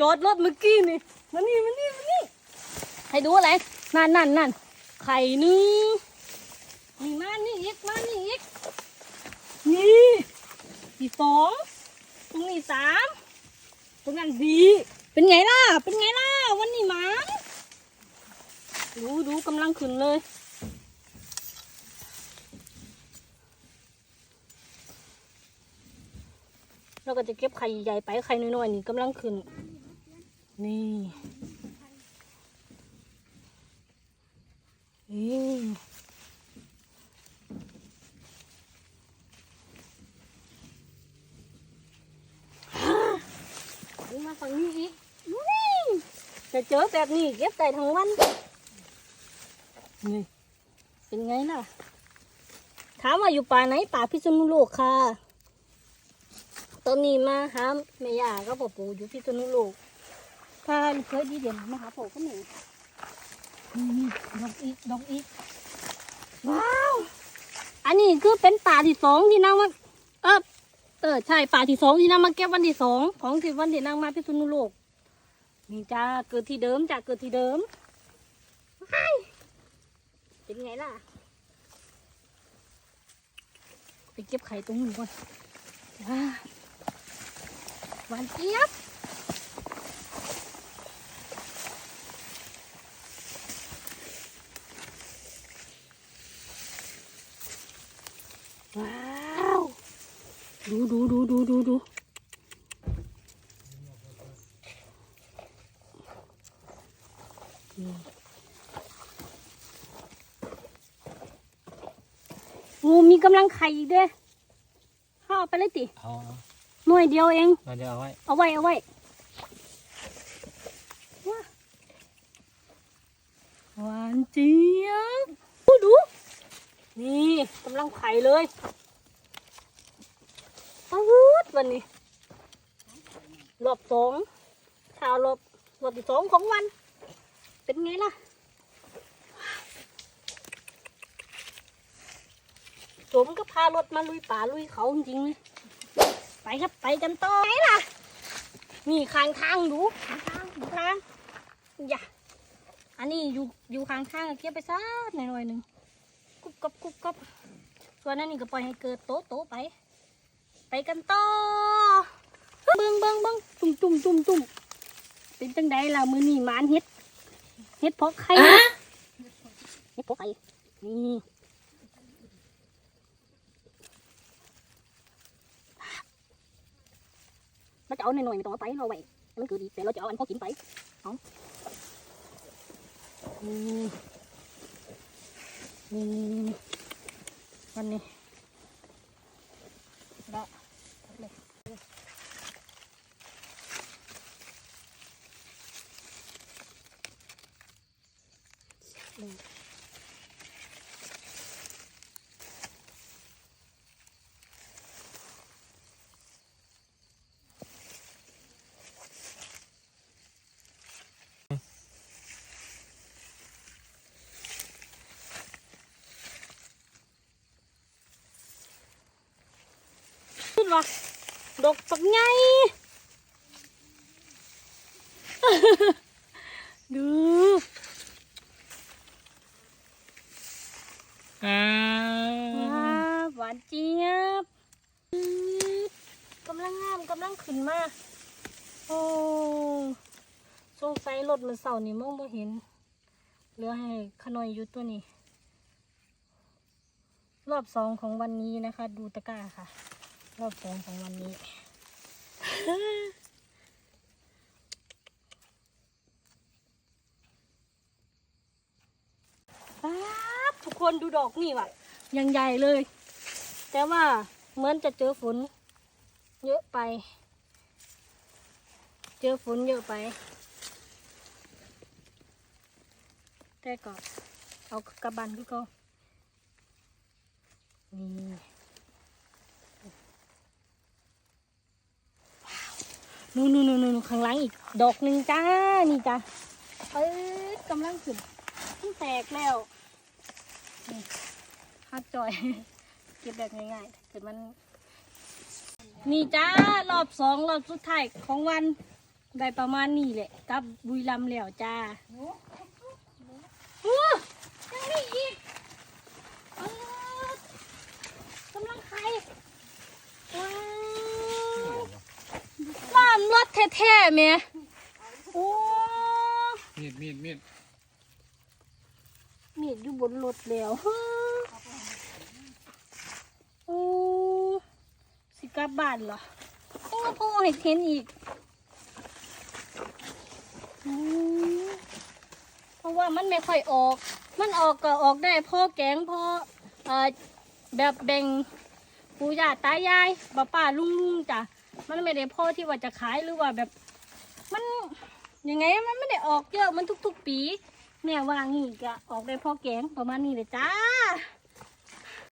จอดรถเมื่อกี้นี่มานี่มานี่มานี่ให้ดูอะไรนั่นนั่นนั่นไข่หนึ่งนี่มานี่อีกมานี่อีกนี่ที่สองตรงนี้สามตรงนั้นสี่เป็นไงล่ะ เป็นไงล่ะ วันนี้หมาดูดูกำลังขึ้นเลยเราก็จะเก็บไข่ใหญ่ไปไข่น้อยๆนี่กำลังขึ้น นี่นี่มาฝั่งนี้อีกนี่จะเจอแบบนี้เก็บได้ทั้งวัน นี่ เป็นไงล่ะ ถามว่าอยู่ป่าไหนป่าพิษณุโลกค่ะ ตอนนี้มาหาแม่ยาก็พ่อปู่อยู่พิษณุโลก พาเคยดีเด่นมาหาพ่อก็หนึ่งนี่ดอกอีกดอกอีกว้าวอันนี้คือเป็นป่าที่สองที่นางมาเออเออใช่ป่าที่สองที่นางมาเก็บวันที่สองของที่วันที่นางมาพิษณุโลกนี่จ้าเกิดที่เดิมจ้าเกิดที่เดิมเป็นไงล่ะ ไปเก็บไข่ตรงนู้นก่อนว้าหวานเจี๊ยบ ว้าว ดูดูดูดูดูดูนี่งูมีกำลังไข่อีกเด้อเข้าเอาไปเลยติเอาหน่วยเดียวเองเอาเดี๋ยวเอาไว้ เอาไว้เอาไว้ว้าหวานเจี๊ยบดูดู นี่กำลัง ไข่เลยปื๊ดวันนี้รอบสองข่าวรอบรอบที่สองของวัน เป็นไงล่ะสมก็พารถมาลุยป่าลุยเขาจริงเลยไปครับไปกันต่อไหนล่ะนี่ข้างทางดูข้างทางดูทางอย่าอันนี้อยู่อยู่ข้างทางเก็บไปซะหน่อยๆหนึ่งกุบกบกุบกบ ส่วนนั้นนี่ก็ปล่อยให้เกิดโตโตๆไป ไปกันต่อเบิ้งเบิ้งเบิ้งจุ่มจุ่มจุ่มจุ่มเป็นจังใดล่ะมือนี่หมานเฮ็ดเฮ็ดเพาะไข่เฮ็ดเพาะไข่นี่เราจะเอาหน่อยๆไม่ต้องเอาไปเราไว้ให้มันเกิดอีกแต่เราจะเอาอันพอกินไปเอานี่นี่ วันนี้ได้เลยเลย นวะดกปักไงดูอ่าว้าหวานเจี๊ยบอืดกำลังงามกำลังขึ้นมาโอ้สงสัยรถมันเสานี่มองบ่เห็นเหลือให้ขนอยอยู่ตัวนี้ รอบสองของวันนี้นะคะ ดูตะกร้าค่ะ รอบสองของวันนี้ ป๊าบทุกคนดูดอกนี่ว่ะ ยังใหญ่เลย แต่ว่าเหมือนจะเจอฝน เยอะไป เจอฝนเยอะไป แต่ก็เอากระบันคือก็นี่ว้าว นู่นนู่นนู่นนู่นข้างหลังอีก ดอกหนึ่งจ้า นี่จ้าเอ้ยกำลังขึ้นเพิ่งแตกแล้วนี่ฮัดจอย เก็บแบบง่ายๆเกิดมัน นี่จ้ารอบสองรอบสุดท้ายของวัน ได้ประมาณนี้แหละ กับบุรีรัมย์แล้วจ้าโอ้ยังมีอีกเออกำลังไข่ว้าวบ้านรถ แท้ๆแม่โอ้มีดมีดมีดมีดอยู่บนรถแล้วโอ้สิกลับบ้านเหรอโอ้พ่อให้เทนอีกอืมเพราะว่ามันไม่ค่อยออก มันออกก็ออกได้พ่อแกงพ่อเอ่อแบบแบ่งปู่ย่าตายายป้าป้าลุงลุงจ้ะ มันไม่ได้พ่อที่ว่าจะขายหรือว่าแบบมันยังไงมันไม่ได้ออกเยอะมันทุกๆปี แม่ว่างี้ก็ออกได้พ่อแกงประมาณนี้เลยจ้า